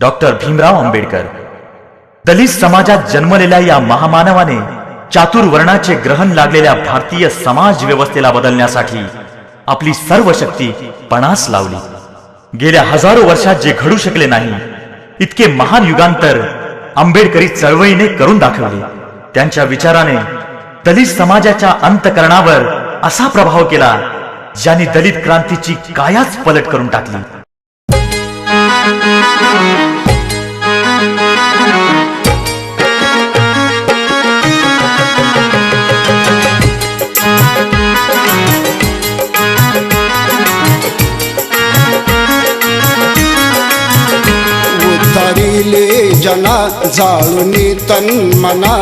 Doctor Bhimrao Ambedkar. दलित समाजात जन्मलेल्या या महामानवाने चातुर्वर्णाचे ग्रहण लागलेल्या भारतीय समाज व्यवस्थेला बदलण्यासाठी आपली सर्व शक्ती पणास लावली. गेल्या हजारो वर्षात जे घडू शकले नाही इतके महान युगांतर आंबेडकरी चळवळीने करून दाखवले. त्यांच्या विचाराने दलित समाजाच्या अंतकरणावर असा प्रभाव केला ज्यांनी दलित क्रांतीची कायाच पलट करून टाकली. जना जाळुनी तन मना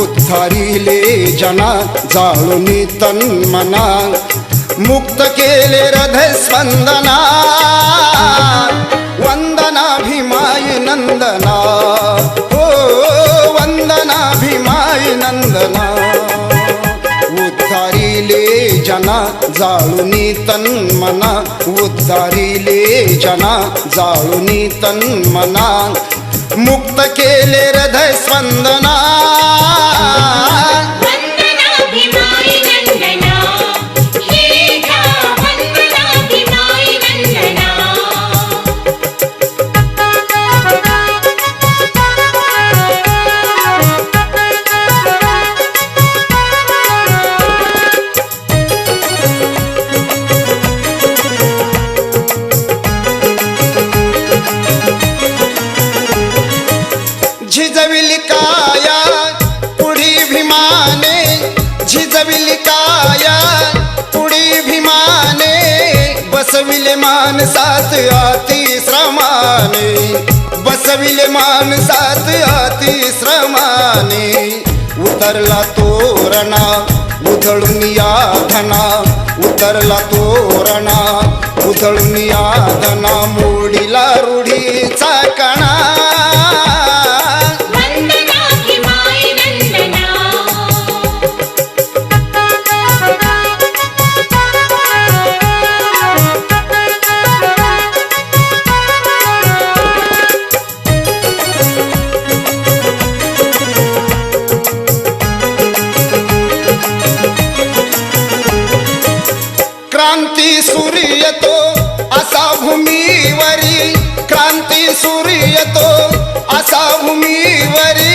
उद्धारिले जना जाळुनी तन मना. मुक्त केले हृदय स्पंदना. वंदनाभिमाई नंदना. हो वंदनाभिमाई नंदना. उद्धारिले जना जाळुनी तन्मना. उद्धारिले जना जाळुनी तन्मना. मुक्त केले हृदय स्पंदना. झिजविली काया पुढी भीमाने झिजविली काया पुढी भीमाने बसविले मानसात अति श्रमाने बसविले मानसात अति श्रमाने. उतरला तोरणा उधळून या धना उतरला तोरणा उधळून या धना मोडीला क्रांती सूर्य येतो असा भूमीवरी क्रांती सूर्य येतो असा भूमीवरी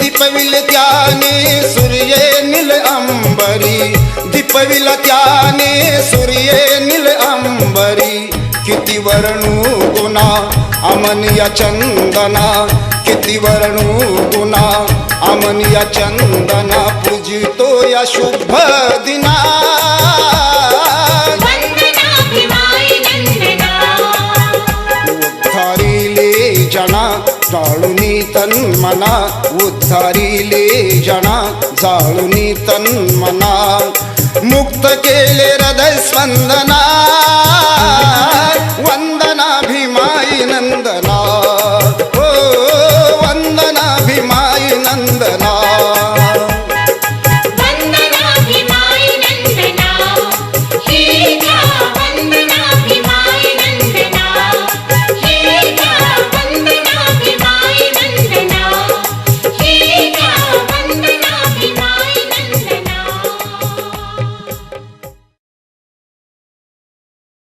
दीपविल त्याने सूर्य निल अंबरी. दीपविल त्याने सूर्य निल अंबरी. किती वर्णू गुणा अमनिया चंदना. किती वर्णू गुणा अमनिया चंदना. पूजितो या शुभ दिना. जाळुनी तन्मना उद्धारिले जना जाळुनी तन्मना मुक्त केले हृदय स्पंदना.